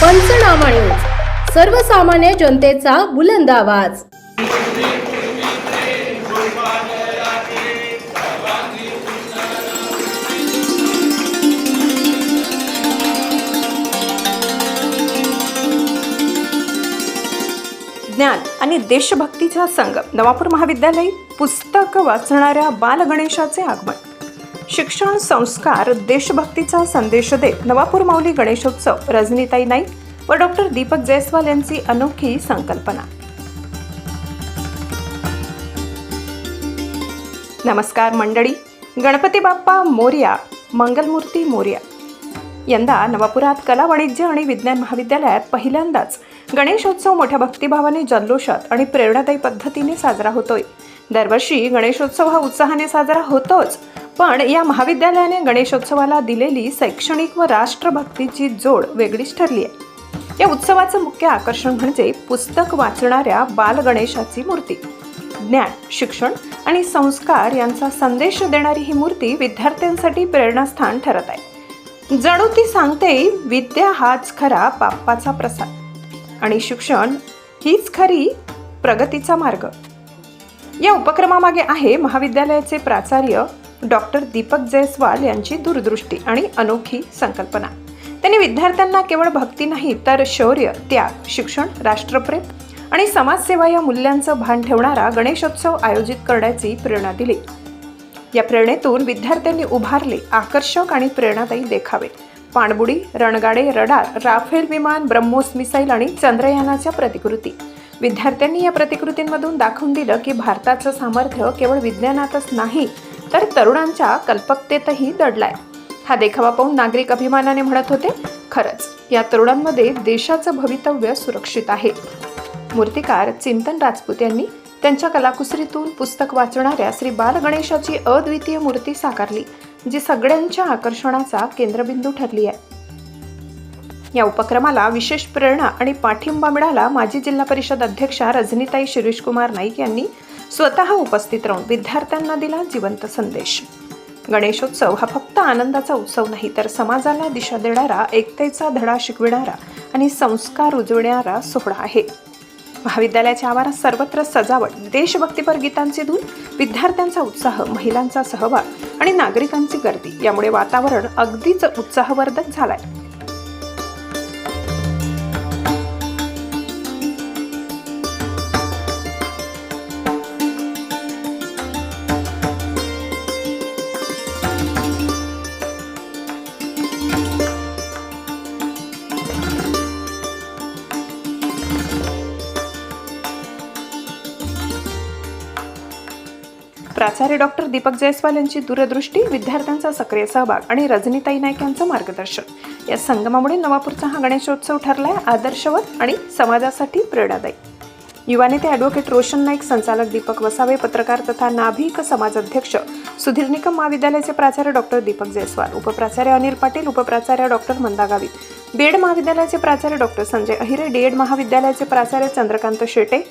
पंचनामा न्यूज सर्वसामान्य जनतेचा बुलंद आवाज. ज्ञान आणि देशभक्तीचा संगम. नवापूर महाविद्यालय पुस्तक वाचणाऱ्या बालगणेशाचे आगमन. शिक्षण संस्कार देशभक्तीचा संदेश देत नवापूर माऊली गणेशोत्सव रजनीताई नाईक व डॉक्टर दीपक जयस्वाल यांची अनोखी संकल्पना. नमस्कार मंडळी. गणपती बाप्पा मोर्या मंगलमूर्ती मोर्या. यंदा नवापुरात कला वाणिज्य आणि विज्ञान महाविद्यालयात पहिल्यांदाच गणेशोत्सव मोठ्या भक्तिभावाने जल्लोषात आणि प्रेरणादायी पद्धतीने साजरा होतोय. दरवर्षी गणेशोत्सव हा उत्साहाने साजरा होतोच. पण या महाविद्यालयाने गणेशोत्सवाला दिलेली शैक्षणिक व राष्ट्रभक्तीची जोड वेगळीच ठरली आहे. या उत्सवाचं मुख्य आकर्षण म्हणजे पुस्तक वाचणाऱ्या बालगणेशाची मूर्ती. ज्ञान शिक्षण आणि संस्कार यांचा संदेश देणारी ही मूर्ती विद्यार्थ्यांसाठी प्रेरणास्थान ठरत आहे. जणू ती सांगते विद्या हाच खरा बाप्पाचा प्रसाद आणि शिक्षण हीच खरी प्रगतीचा मार्ग. या उपक्रमामागे आहे महाविद्यालयाचे प्राचार्य डॉक्टर दीपक जयस्वाल यांची दूरदृष्टी आणि अनोखी संकल्पना. त्यांनी विद्यार्थ्यांना केवळ भक्ती नाही तर शौर्य त्याग शिक्षण राष्ट्रप्रेम आणि समाजसेवा या मूल्यांचं भान ठेवणारा गणेशोत्सव आयोजित करण्याची प्रेरणा दिली. या प्रेरणेतून विद्यार्थ्यांनी उभारले आकर्षक आणि प्रेरणादायी देखावे. पाणबुडी रणगाडे रडार राफेल विमान ब्रह्मोस मिसाईल आणि चंद्रयानाच्या प्रतिकृती. विद्यार्थ्यांनी या प्रतिकृतींमधून दाखवून दिलं की भारताचं सामर्थ्य केवळ विज्ञानातच नाही तर तरुणांच्या कल्पकतेतही दडलाय. हा देखावा पाहून नागरिक अभिमानाने म्हणत होते खरंच या तरुणांमध्ये देशाचं भवितव्य सुरक्षित आहे. मूर्तिकार चिंतन राजपूत यांनी त्यांच्या कलाकुसरीतून पुस्तक वाचणाऱ्या श्री बालगणेशाची अद्वितीय मूर्ती साकारली जी सगळ्यांच्या आकर्षणाचा केंद्रबिंदू ठरली आहे. या उपक्रमाला विशेष प्रेरणा आणि पाठिंबा मिळाला माजी जिल्हा परिषद अध्यक्षा रजनीताई शिरीष कुमार नाईक यांनी स्वतः उपस्थित राहून विद्यार्थ्यांना दिला जिवंत संदेश. गणेशोत्सव हा फक्त आनंदाचा उत्सव नाही तर समाजाला दिशा देणारा एकतेचा धडा शिकविणारा आणि संस्कार रुजविणारा सोहळा आहे. महाविद्यालयाच्या आवारात सर्वत्र सजावट देशभक्तीपर गीतांचे धून विद्यार्थ्यांचा उत्साह महिलांचा सहभाग आणि नागरिकांची गर्दी यामुळे वातावरण अगदीच उत्साहवर्धक झालाय. प्राचार्य डॉक्टर दीपक जयस्वाल यांची दूरदृष्टी विद्यार्थ्यांचा सक्रिय सहभाग आणि रजनीताई नाईक यांचं मार्गदर्शन. या संगमामुळे नवापूरचा हा गणेशोत्सव ठरलाय आदर्शवत आणि समाजासाठी प्रेरणादायी. युवा नेते ॲडव्होकेट रोशन नाईक संचालक दीपक वसावे पत्रकार तथा नाभिक समाज अध्यक्ष सुधीर निकम महाविद्यालयाचे प्राचार्य डॉक्टर दीपक जयस्वाल उपप्राचार्य Anil Patil उपप्राचार्य doctor Manda Gavit B Ed महाविद्यालयाचे प्राचार्य डॉक्टर संजय अहिरे डीएड महाविद्यालयाचे प्राचार्य चंद्रकांत शेटे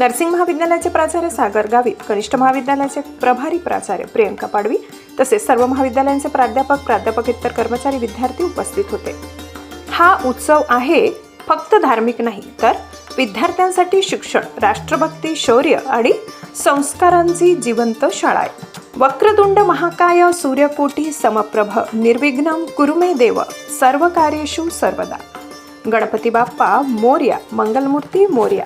नर्सिंग महाविद्यालयाचे प्राचार्य सागर गावित कनिष्ठ महाविद्यालयाचे प्रभारी प्राचार्य प्रियंका पाडवी तसेच सर्व महाविद्यालयांचे प्राध्यापक प्राध्यापक इतर कर्मचारी विद्यार्थी उपस्थित होते. हा उत्सव आहे फक्त धार्मिक नाही तर विद्यार्थ्यांसाठी शिक्षण राष्ट्रभक्ती शौर्य आणि संस्कारांची जिवंत शाळा आहे. वक्रतुंड महाकाय सूर्यकोटी समप्रभ निर्विघ्नम कुरुमे देव सर्व कार्येषु सर्वदा. गणपती बाप्पा मोर्या मंगलमूर्ती मोर्या.